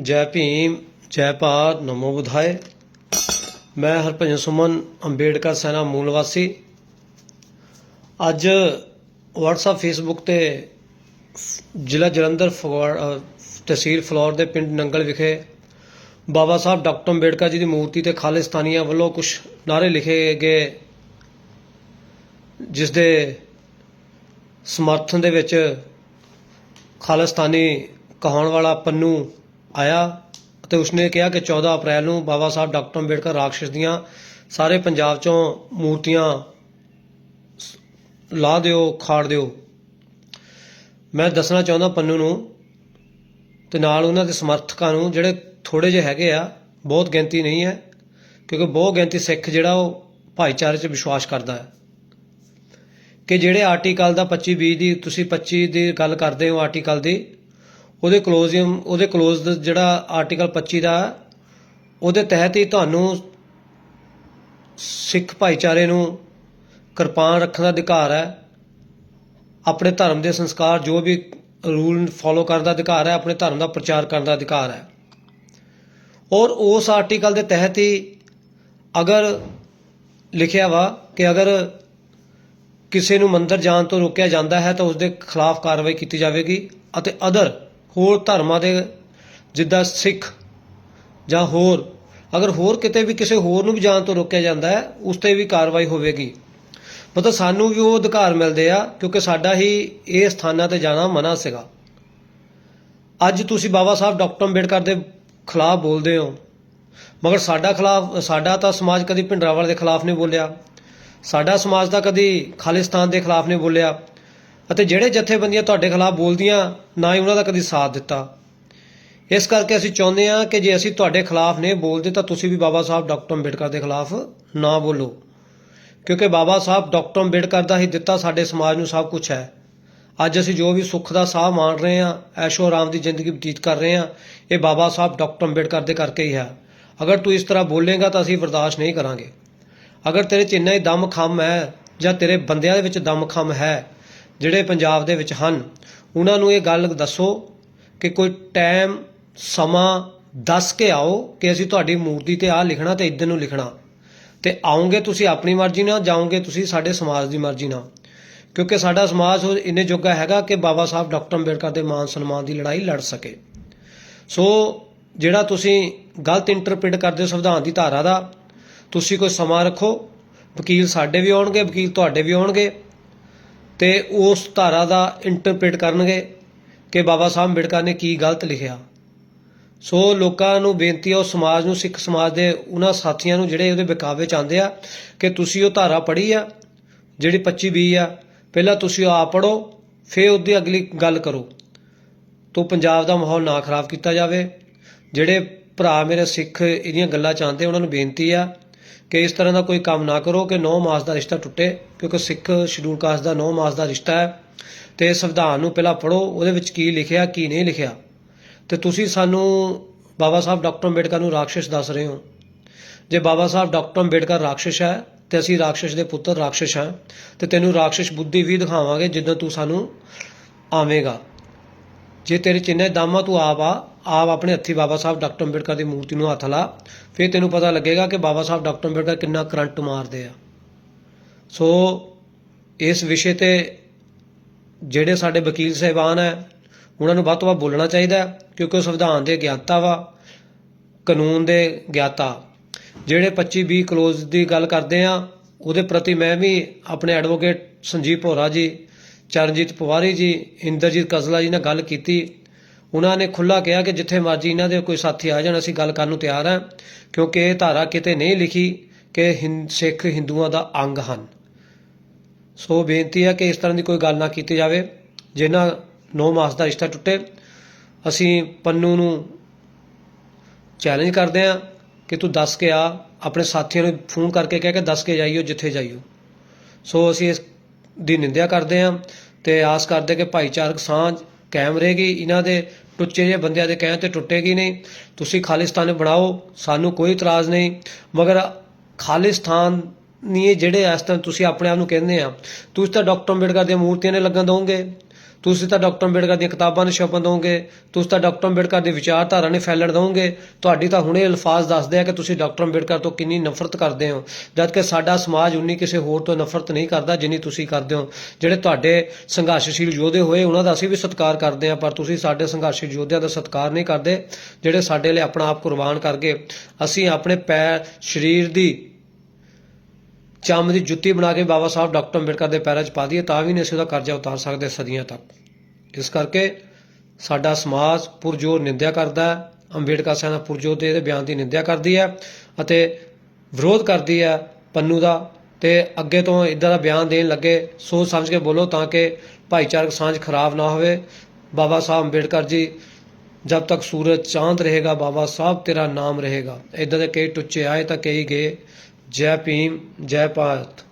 ਜੈ ਭੀਮ, ਜੈ ਭਾਰ ਨਮੋ ਬੁਧਾਏ। ਮੈਂ ਹਰਭਜਨ ਸੁਮਨ, ਅੰਬੇਡਕਰ ਸੈਨਾ ਮੂਲ ਵਾਸੀ। ਅੱਜ WhatsApp, Facebook ਤੇ ਜ਼ਿਲ੍ਹਾ ਜਲੰਧਰ ਫਗਵਾੜ ਤਹਿਸੀਲ ਫਲੌਰ ਦੇ ਪਿੰਡ ਨੰਗਲ ਵਿਖੇ ਬਾਬਾ ਸਾਹਿਬ ਡਾਕਟਰ ਅੰਬੇਡਕਰ ਜੀ ਦੀ ਮੂਰਤੀ ਤੇ ਖਾਲਿਸਤਾਨੀਆਂ ਵੱਲੋਂ ਕੁਝ ਨਾਰੇ ਲਿਖੇ ਗਏ, ਜਿਸ ਦੇ ਸਮਰਥਨ ਦੇ ਵਿੱਚ ਖਾਲਿਸਤਾਨੀ ਕਹਾਉਣ ਵਾਲਾ ਪੰਨੂ ਆਇਆ ਅਤੇ ਉਸਨੇ ਕਿਹਾ ਕਿ 14 ਅਪ੍ਰੈਲ ਨੂੰ ਬਾਬਾ ਸਾਹਿਬ ਡਾਕਟਰ ਅੰਬੇਡਕਰ ਰਾਖਸ਼ ਦੀਆਂ ਸਾਰੇ ਪੰਜਾਬ ਚੋਂ ਮੂਰਤੀਆਂ ਸ- ਲਾ ਦਿਓ, ਖਾੜ ਦਿਓ। ਮੈਂ ਦੱਸਣਾ ਚਾਹੁੰਦਾ ਪੰਨੂ ਨੂੰ ਤੇ ਨਾਲ ਉਹਨਾਂ ਦੇ ਸਮਰਥਕਾਂ ਨੂੰ, ਜਿਹੜੇ ਥੋੜੇ ਜਿਹੇ ਹੈਗੇ ਆ, ਬਹੁਤ ਗਿਣਤੀ ਨਹੀਂ ਹੈ, ਕਿਉਂਕਿ ਬਹੁਤ ਗਿਣਤੀ ਸਿੱਖ ਜਿਹੜਾ ਉਹ ਭਾਈਚਾਰੇ 'ਚ ਵਿਸ਼ਵਾਸ ਕਰਦਾ ਹੈ। ਕਿ ਜਿਹੜੇ ਆਰਟੀਕਲ ਦਾ 25 20 ਦੀ, ਤੁਸੀਂ 25 ਦੀ ਗੱਲ ਕਰਦੇ ਹੋ ਆਰਟੀਕਲ ਦੀ ਉਹਦੇ ਕਲੋਜ਼ੀਅਮ ਉਹਦੇ ਕਲੋਜ਼ ਜਿਹੜਾ ਆਰਟੀਕਲ 25 ਦਾ, ਉਹਦੇ ਤਹਿਤ ਹੀ ਤੁਹਾਨੂੰ ਸਿੱਖ ਭਾਈਚਾਰੇ ਨੂੰ ਕਿਰਪਾਨ ਰੱਖਣ ਦਾ ਅਧਿਕਾਰ ਹੈ। ਆਪਣੇ ਧਰਮ ਦੇ ਸੰਸਕਾਰ ਜੋ ਵੀ ਰੂਲ ਫੋਲੋ ਕਰਨ ਦਾ ਅਧਿਕਾਰ ਹੈ, ਆਪਣੇ ਧਰਮ ਦਾ ਪ੍ਰਚਾਰ ਕਰਨ ਦਾ ਅਧਿਕਾਰ ਹੈ। ਔਰ ਉਸ ਆਰਟੀਕਲ ਦੇ ਤਹਿਤ ਹੀ ਅਗਰ ਲਿਖਿਆ ਵਾ ਕਿ ਅਗਰ ਕਿਸੇ ਨੂੰ ਮੰਦਰ ਜਾਣ ਤੋਂ ਰੋਕਿਆ ਜਾਂਦਾ ਹੈ ਤਾਂ ਉਸ ਦੇ ਖਿਲਾਫ ਕਾਰਵਾਈ ਕੀਤੀ ਜਾਵੇਗੀ ਅਤੇ ਅਦਰ ਹੋਰ ਧਰਮਾਂ ਦੇ ਜਿੱਦਾਂ ਸਿੱਖ ਜਾਂ ਹੋਰ, ਅਗਰ ਹੋਰ ਕਿਤੇ ਵੀ ਕਿਸੇ ਹੋਰ ਨੂੰ ਵੀ ਜਾਣ ਤੋਂ ਰੋਕਿਆ ਜਾਂਦਾ ਹੈ, ਉਸ ਤੇ ਵੀ ਕਾਰਵਾਈ ਹੋਵੇਗੀ। ਮਤਲਬ ਸਾਨੂੰ ਵੀ ਉਹ ਅਧਿਕਾਰ ਮਿਲਦੇ ਆ, ਕਿਉਂਕਿ ਸਾਡਾ ਹੀ ਇਹ ਸਥਾਨਾਂ ਤੇ ਜਾਣਾ ਮਨਾ ਸੀਗਾ। ਅੱਜ ਤੁਸੀਂ ਬਾਬਾ ਸਾਹਿਬ ਡਾਕਟਰ ਅੰਬੇਡਕਰ ਦੇ ਖਿਲਾਫ ਬੋਲਦੇ ਹੋ, ਮਗਰ ਸਾਡਾ ਖਿਲਾਫ, ਸਾਡਾ ਤਾਂ ਸਮਾਜ ਕਦੀ ਭਿੰਡਰਾਵਾਲ ਦੇ ਖਿਲਾਫ ਨਹੀਂ ਬੋਲਿਆ, ਸਾਡਾ ਸਮਾਜ ਤਾਂ ਕਦੀ ਖਾਲਿਸਤਾਨ ਦੇ ਖਿਲਾਫ ਨਹੀਂ ਬੋਲਿਆ। ਅਤੇ ਜਿਹੜੇ ਜਥੇਬੰਦੀਆਂ ਤੁਹਾਡੇ ਖਿਲਾਫ ਬੋਲਦੀਆਂ, ਨਾ ਹੀ ਉਹਨਾਂ ਦਾ ਕਦੀ ਸਾਥ ਦਿੱਤਾ। ਇਸ ਕਰਕੇ ਅਸੀਂ ਚਾਹੁੰਦੇ ਹਾਂ ਕਿ ਜੇ ਅਸੀਂ ਤੁਹਾਡੇ ਖਿਲਾਫ ਨਹੀਂ ਬੋਲਦੇ, ਤਾਂ ਤੁਸੀਂ ਵੀ ਬਾਬਾ ਸਾਹਿਬ ਡਾਕਟਰ ਅੰਬੇਡਕਰ ਦੇ ਖਿਲਾਫ ਨਾ ਬੋਲੋ। ਕਿਉਂਕਿ ਬਾਬਾ ਸਾਹਿਬ ਡਾਕਟਰ ਅੰਬੇਡਕਰ ਦਾ ਹੀ ਦਿੱਤਾ ਸਾਡੇ ਸਮਾਜ ਨੂੰ ਸਭ ਕੁਝ ਹੈ। ਅੱਜ ਅਸੀਂ ਜੋ ਵੀ ਸੁੱਖ ਦਾ ਸਾਹ ਮਾਣ ਰਹੇ ਹਾਂ, ਐਸ਼ੋ ਆਰਾਮ ਦੀ ਜ਼ਿੰਦਗੀ ਬਤੀਤ ਕਰ ਰਹੇ ਹਾਂ, ਇਹ ਬਾਬਾ ਸਾਹਿਬ ਡਾਕਟਰ ਅੰਬੇਡਕਰ ਦੇ ਕਰਕੇ ਹੀ ਹੈ। ਅਗਰ ਤੂੰ ਇਸ ਤਰ੍ਹਾਂ ਬੋਲੇਗਾ ਤਾਂ ਅਸੀਂ ਬਰਦਾਸ਼ਤ ਨਹੀਂ ਕਰਾਂਗੇ। ਅਗਰ ਤੇਰੇ ਚ ਇੰਨਾ ਹੀ ਦਮ ਖਮ ਹੈ ਜਾਂ ਤੇਰੇ ਬੰਦਿਆਂ ਦੇ ਵਿੱਚ ਦਮ ਖਮ ਹੈ ਜਿਹੜੇ ਪੰਜਾਬ ਦੇ ਵਿੱਚ ਹਨ, ਉਹਨਾਂ ਨੂੰ ਇਹ ਗੱਲ ਦੱਸੋ ਕਿ ਕੋਈ ਟਾਈਮ ਸਮਾਂ ਦੱਸ ਕੇ ਆਓ ਕਿ ਅਸੀਂ ਤੁਹਾਡੀ ਮੂਰਤੀ ਤੇ ਆਹ ਲਿਖਣਾ ਤੇ ਇਦਾਂ ਨੂੰ ਲਿਖਣਾ। ਤੇ ਆਉਂਗੇ ਤੁਸੀਂ ਆਪਣੀ ਮਰਜ਼ੀ ਨਾਲ, ਜਾਓਗੇ ਤੁਸੀਂ ਸਾਡੇ ਸਮਾਜ ਦੀ ਮਰਜ਼ੀ ਨਾਲ। ਕਿਉਂਕਿ ਸਾਡਾ ਸਮਾਜ ਇੰਨੇ ਜੋਗਾ ਹੈਗਾ ਕਿ ਬਾਬਾ ਸਾਹਿਬ ਡਾਕਟਰ ਅੰਬੇਡਕਰ ਦੇ ਮਾਨ ਸਨਮਾਨ ਦੀ ਲੜਾਈ ਲੜ ਸਕੇ। ਸੋ ਜਿਹੜਾ ਤੁਸੀਂ ਗਲਤ ਇੰਟਰਪ੍ਰੀਟ ਕਰਦੇ ਹੋ ਸੰਵਿਧਾਨ ਦੀ ਧਾਰਾ ਦਾ, ਤੁਸੀਂ ਕੋਈ ਸਮਾਂ ਰੱਖੋ। ਵਕੀਲ ਸਾਡੇ ਵੀ ਆਉਣਗੇ, ਵਕੀਲ ਤੁਹਾਡੇ ਵੀ ਆਉਣਗੇ। ਤੇ ਉਸ ਧਾਰਾ ਦਾ ਇੰਟਰਪ੍ਰੀਟ ਕਰਨਗੇ ਕਿ ਬਾਬਾ ਸਾਹਿਬ ਅੰਬੇਡਕਰ ਨੇ ਕੀ ਗਲਤ ਲਿਖਿਆ। ਸੋ ਲੋਕਾਂ ਨੂੰ ਬੇਨਤੀ ਹੈ ਉਹ ਸਮਾਜ ਨੂੰ, ਸਿੱਖ ਸਮਾਜ ਦੇ ਉਹਨਾਂ ਸਾਥੀਆਂ ਨੂੰ ਜਿਹੜੇ ਉਹਦੇ ਬਕਾਵੇ ਚ ਆਉਂਦੇ ਆ, ਕਿ ਤੁਸੀਂ ਉਹ ਧਾਰਾ ਪੜ੍ਹੀ ਆ, ਜਿਹੜੀ 25 20 ਆ, ਪਹਿਲਾਂ ਤੁਸੀਂ ਉਹ ਆਪ ਪੜੋ ਫਿਰ ਉਹਦੀ ਅਗਲੀ ਗੱਲ ਕਰੋ। ਤੋਂ ਪੰਜਾਬ ਦਾ ਮਾਹੌਲ ਨਾ ਖਰਾਬ ਕੀਤਾ ਜਾਵੇ। ਜਿਹੜੇ ਭਰਾ ਮੇਰੇ ਸਿੱਖ ਇਹਦੀਆਂ ਗੱਲਾਂ ਚਾਹੁੰਦੇ ਉਹਨਾਂ ਨੂੰ ਬੇਨਤੀ ਆ ਕਿ ਇਸ ਤਰ੍ਹਾਂ ਦਾ ਕੋਈ ਕੰਮ ਨਾ ਕਰੋ ਕਿ 9 ਮਾਸ ਦਾ ਰਿਸ਼ਤਾ ਟੁੱਟੇ, ਕਿਉਂਕਿ ਸਿੱਖ ਸ਼ਡਿਊਲ ਕਾਸਟ ਦਾ 9 ਮਾਸ ਦਾ ਰਿਸ਼ਤਾ ਹੈ। ਤੇ ਸੰਵਿਧਾਨ ਨੂੰ ਪਹਿਲਾਂ ਪੜੋ ਉਹਦੇ ਵਿੱਚ ਕੀ ਲਿਖਿਆ, ਕੀ ਨਹੀਂ ਲਿਖਿਆ। ਤੇ ਤੁਸੀਂ ਸਾਨੂੰ ਬਾਬਾ ਸਾਹਿਬ ਡਾਕਟਰ ਅੰਬੇਡਕਰ ਨੂੰ ਰਾਖਸ਼ ਦੱਸ ਰਹੇ ਹੋ। ਜੇ ਬਾਬਾ ਸਾਹਿਬ ਡਾਕਟਰ ਅੰਬੇਡਕਰ ਰਾਖਸ਼ ਹੈ, ਤੇ ਅਸੀਂ ਰਾਖਸ਼ ਦੇ ਪੁੱਤਰ ਰਾਖਸ਼ ਹਾਂ। ਤੇ ਤੈਨੂੰ ਰਾਖਸ਼ ਬੁੱਧੀ ਵੀ ਦਿਖਾਵਾਂਗੇ, ਜਿੱਦਾਂ ਤੂੰ ਸਾਨੂੰ ਆਵੇਂਗਾ। ਜੇ ਤੇਰੇ ਚਿੰਨੇ ਦਾਮਾ ਤੂੰ ਆਪ ਆ, ਆਪ ਆਪਣੇ ਹੱਥੀ ਬਾਬਾ ਸਾਹਿਬ ਡਾਕਟਰ ਅੰਬੇਡਕਰ ਦੀ ਮੂਰਤੀ ਨੂੰ ਹੱਥ ਲਾ, ਫਿਰ ਤੈਨੂੰ ਪਤਾ ਲੱਗੇਗਾ ਕਿ ਬਾਬਾ ਸਾਹਿਬ ਡਾਕਟਰ ਅੰਬੇਡਕਰ ਕਿੰਨਾ ਕਰੰਟ ਮਾਰਦੇ ਆ। ਸੋ ਇਸ ਵਿਸ਼ੇ ਤੇ ਜਿਹੜੇ ਸਾਡੇ ਵਕੀਲ ਸਹਿਬਾਨ ਹੈ ਉਹਨਾਂ ਨੂੰ ਵੱਧ ਤੋਂ ਵੱਧ ਬੋਲਣਾ ਚਾਹੀਦਾ ਕਿਉਂਕਿ ਉਹ ਸੰਵਿਧਾਨ ਦੇ ਗਿਆਤਾ ਵਾ, ਕਾਨੂੰਨ ਦੇ ਗਿਆਤਾ। ਜਿਹੜੇ 25 20 ਕਲੋਜ਼ ਦੀ ਗੱਲ ਕਰਦੇ ਆ, ਉਹਦੇ ਪ੍ਰਤੀ ਮੈਂ ਵੀ ਆਪਣੇ ਐਡਵੋਕੇਟ ਸੰਜੀਵ ਭੋਰਾ ਜੀ ਚਰਨਜੀਤ ਪਵਾਰੀ ਜੀ, ਇੰਦਰਜੀਤ ਕਜ਼ਲਾ ਜੀ ਨਾਲ ਗੱਲ ਕੀਤੀ। ਉਹਨਾਂ ਨੇ ਖੁੱਲਾ ਕਿਹਾ ਕਿ ਜਿੱਥੇ ਮਰਜ਼ੀ ਇਹਨਾਂ ਦੇ ਕੋਈ ਸਾਥੀ ਆ ਜਾਣ, ਅਸੀਂ ਗੱਲ ਕਰਨ ਨੂੰ ਤਿਆਰ ਹਾਂ, ਕਿਉਂਕਿ ਇਹ ਧਾਰਾ ਕਿਤੇ ਨਹੀਂ ਲਿਖੀ ਕਿ ਹਿੰ- ਸਿੱਖ ਹਿੰਦੂਆਂ ਦਾ ਅੰਗ ਹਨ। ਸੋ ਬੇਨਤੀ ਹੈ ਕਿ ਇਸ ਤਰ੍ਹਾਂ ਦੀ ਕੋਈ ਗੱਲ ਨਾ ਕੀਤੀ ਜਾਵੇ, ਜਿਨ੍ਹਾਂ 9 ਮਾਸ ਦਾ ਰਿਸ਼ਤਾ ਟੁੱਟੇ। ਅਸੀਂ ਪੰਨੂ ਨੂੰ ਚੈਲੰਜ ਕਰਦੇ ਹਾਂ ਕਿ ਤੂੰ ਦੱਸ ਕੇ ਆ, ਆਪਣੇ ਸਾਥੀਆਂ ਨੂੰ ਫੋਨ ਕਰਕੇ ਕਹਿ ਕੇ ਦੱਸ ਕੇ ਜਾਈਓ, ਜਿੱਥੇ ਜਾਈਓ। ਸੋ ਅਸੀਂ ਇਸ ਦੀ ਨਿੰਦਿਆ ਕਰਦੇ ਹਾਂ ਤੇ ਆਸ ਕਰਦੇ ਕਿ ਭਾਈਚਾਰਕ ਸਾਂਝ ਕਾਇਮ ਰਹੇਗੀ। ਇਹਨਾਂ ਦੇ ਟੁੱਚੇ ਜਿਹੇ ਬੰਦਿਆਂ ਦੇ ਕਹਿਣ ਤੇ ਟੁੱਟੇਗੀ ਨਹੀਂ। ਤੁਸੀਂ ਖਾਲਿਸਤਾਨ ਬਣਾਓ, ਸਾਨੂੰ ਕੋਈ ਇਤਰਾਜ਼ ਨਹੀਂ। ਮਗਰ ਖਾਲਿਸਤਾਨ ਨਹੀਂ ਜਿਹੜੇ ਇਸ ਤਰ੍ਹਾਂ ਤੁਸੀਂ ਆਪਣੇ ਆਪ ਨੂੰ ਕਹਿੰਦੇ ਆ, ਤੁਸੀਂ ਤਾਂ ਡਾਕਟਰ ਅੰਬੇਡਕਰ ਦੀਆਂ ਮੂਰਤੀਆਂ ਨੇ ਲੱਗਣ ਦੋਗੇ ਤੁਸੀਂ ਤਾਂ ਡਾਕਟਰ ਅੰਬੇਡਕਰ ਦੀਆਂ ਕਿਤਾਬਾਂ ਨੂੰ ਛਪਣ ਦੋਗੇ ਤੁਸੀਂ ਤਾਂ ਡਾਕਟਰ ਅੰਬੇਡਕਰ ਦੀ ਵਿਚਾਰਧਾਰਾ ਨੂੰ ਫੈਲਣ ਦੋਗੇ ਤੁਹਾਡੀ ਤਾਂ ਹੁਣੇ ਅਲਫਾਜ਼ ਦੱਸਦੇ ਆ ਕਿ ਤੁਸੀਂ ਡਾਕਟਰ ਅੰਬੇਡਕਰ ਤੋਂ ਕਿੰਨੀ ਨਫ਼ਰਤ ਕਰਦੇ ਹੋ, ਜਦਕਿ ਸਾਡਾ ਸਮਾਜ ਉਨੀ ਕਿਸੇ ਹੋਰ ਤੋਂ ਨਫ਼ਰਤ ਨਹੀਂ ਕਰਦਾ ਜਿੰਨੀ ਤੁਸੀਂ ਕਰਦੇ ਹੋ। ਜਿਹੜੇ ਤੁਹਾਡੇ ਸੰਘਰਸ਼ਸ਼ੀਲ ਯੋਧੇ ਹੋਏ, ਉਹਨਾਂ ਦਾ ਅਸੀਂ ਵੀ ਸਤਿਕਾਰ ਕਰਦੇ ਹਾਂ, ਪਰ ਤੁਸੀਂ ਸਾਡੇ ਸੰਘਰਸ਼ਸ਼ੀਲ ਯੋਧਿਆਂ ਦਾ ਸਤਿਕਾਰ ਨਹੀਂ ਕਰਦੇ, ਜਿਹੜੇ ਸਾਡੇ ਲਈ ਆਪਣਾ ਆਪ ਕੁਰਬਾਨ ਕਰ ਗਏ। ਅਸੀਂ ਆਪਣੇ ਪੈਰ, ਸਰੀਰ ਦੀ ਚੰਮ ਦੀ ਜੁੱਤੀ ਬਣਾ ਕੇ ਬਾਬਾ ਸਾਹਿਬ ਡਾਕਟਰ ਅੰਬੇਡਕਰ ਦੇ ਪੈਰਾਂ 'ਚ ਪਾ ਦਈਏ, ਤਾਂ ਵੀ ਨਹੀਂ ਅਸੀਂ ਉਹਦਾ ਕਰਜ਼ਾ ਉਤਾਰ ਸਕਦੇ ਸਦੀਆਂ ਤੱਕ। ਇਸ ਕਰਕੇ ਸਾਡਾ ਸਮਾਜ ਪੁਰਜੋਰ ਨਿੰਦਿਆ ਕਰਦਾ ਹੈ, ਅੰਬੇਡਕਰ ਸਾਹਿਬ ਦਾ ਪੁਰਜੋਰ ਦੇ ਇਹਦੇ ਬਿਆਨ ਦੀ ਨਿੰਦਿਆ ਕਰਦੀ ਹੈ ਅਤੇ ਵਿਰੋਧ ਕਰਦੀ ਹੈ ਪੰਨੂ ਦਾ ਤੇ ਅੱਗੇ ਤੋਂ ਇਦਾਂ ਦਾ ਬਿਆਨ ਦੇਣ ਲੱਗੇ, ਸੋਚ ਸਮਝ ਕੇ ਬੋਲੋ ਤਾਂ ਕਿ ਭਾਈਚਾਰਕ ਸਾਂਝ ਖਰਾਬ ਨਾ ਹੋਵੇ। ਬਾਬਾ ਸਾਹਿਬ ਅੰਬੇਡਕਰ ਜੀ, ਜਦ ਤੱਕ ਸੂਰਜ ਚਾंद ਰਹੇਗਾ, ਬਾਬਾ ਸਾਹਿਬ ਤੇਰਾ ਨਾਮ ਰਹੇਗਾ। ਇਦਾਂ ਦੇ ਕਈ ਟੁੱਚੇ ਆਏ ਤਾਂ ਕਈ ਗਏ। ਜੈ ਭੀਮ ਜੈ ਭਾਰਤ।